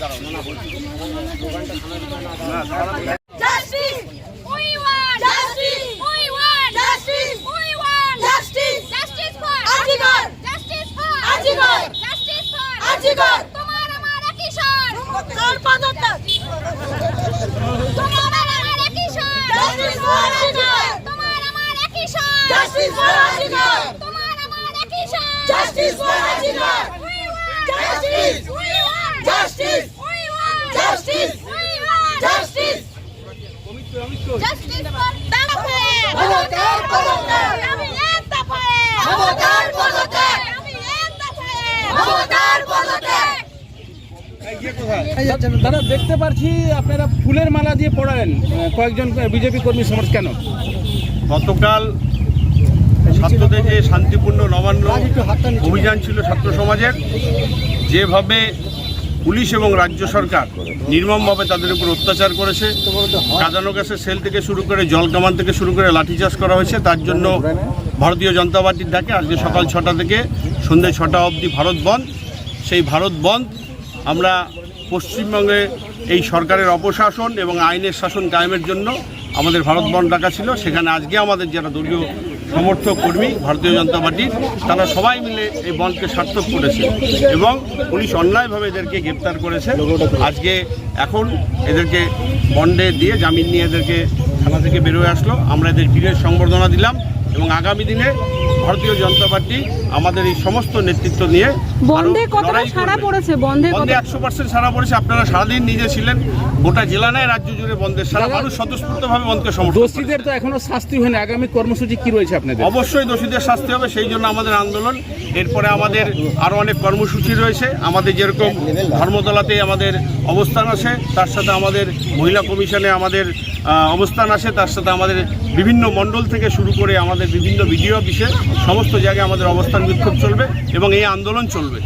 Justice! For আজিগর! Justice দাদা দেখতে পাচ্ছি আপনারা ফুলের মালা দিয়ে পড়ালেন। কয়েকজন বিজেপি কর্মী সমাজ কেন? গতকাল ছাত্রদের যে শান্তিপূর্ণ নবান্ন অভিযান ছিল ছাত্র সমাজের যেভাবে পুলিশ এবং রাজ্য সরকার নির্মমভাবে তাদের উপর অত্যাচার করেছে। কাঁদানো গ্যাসের সেল থেকে শুরু করে জল কামান থেকে শুরু করে লাঠিচার্জ করা হয়েছে। তার জন্য ভারতীয় জনতা পার্টির ডাকে আজকে সকাল ছটা থেকে সন্ধ্যে ছটা অবধি ভারত বন্ধ। সেই ভারত বন্ধ। আমরা পশ্চিমবঙ্গে এই সরকারের অপশাসন এবং আইনের শাসন কায়েমের জন্য আমাদের ভারত বন্ধ ডাকা ছিল। সেখানে আজকে আমাদের যারা দলীয় সমর্থক কর্মী, ভারতীয় জনতা পার্টির তারা সবাই মিলে এই বনকে সার্থক করেছে এবং পুলিশ অন্যায়ভাবে এদেরকে গ্রেপ্তার করেছে। আজকে এখন এদেরকে বন্ডে দিয়ে জামিন নিয়ে এদেরকে থানা থেকে বেরোয় আসলো। আমরা এদের বীরের সংবর্ধনা দিলাম। এবং আগামী দিনে ভারতীয় জনতা পার্টি আমাদের এই সমস্ত নেতৃত্ব নিয়ে বন্ধে কতটা সাড়া পড়েছে? বন্ধে বন্ধে একশো পার্সেন্ট সারা পড়েছে। আপনারা সারাদিন নিজে ছিলেন। গোটা জেলা নয় রাজ্য জুড়ে বন্ধের সারা মানুষ স্বতঃস্ফূর্তভাবে বন্ধকে সমর্থন দোষীদের তো এখনও শাস্তি হয়নি। আগামী কর্মসূচি কি রয়েছে আপনাদের? অবশ্যই দোষীদের শাস্তি হবে। সেই জন্য আমাদের আন্দোলন। এরপরে আমাদের আরও অনেক কর্মসূচি রয়েছে। আমাদের যেরকম ধর্মতলাতে আমাদের অবস্থান আছে তার সাথে আমাদের মহিলা কমিশনে আমাদের অবস্থান আসে, তার সাথে আমাদের বিভিন্ন মণ্ডল থেকে শুরু করে আমাদের বিভিন্ন ভিডিও অফিসে, সমস্ত জায়গায় আমাদের অবস্থান বিক্ষোভ চলবে এবং এই আন্দোলন চলবে।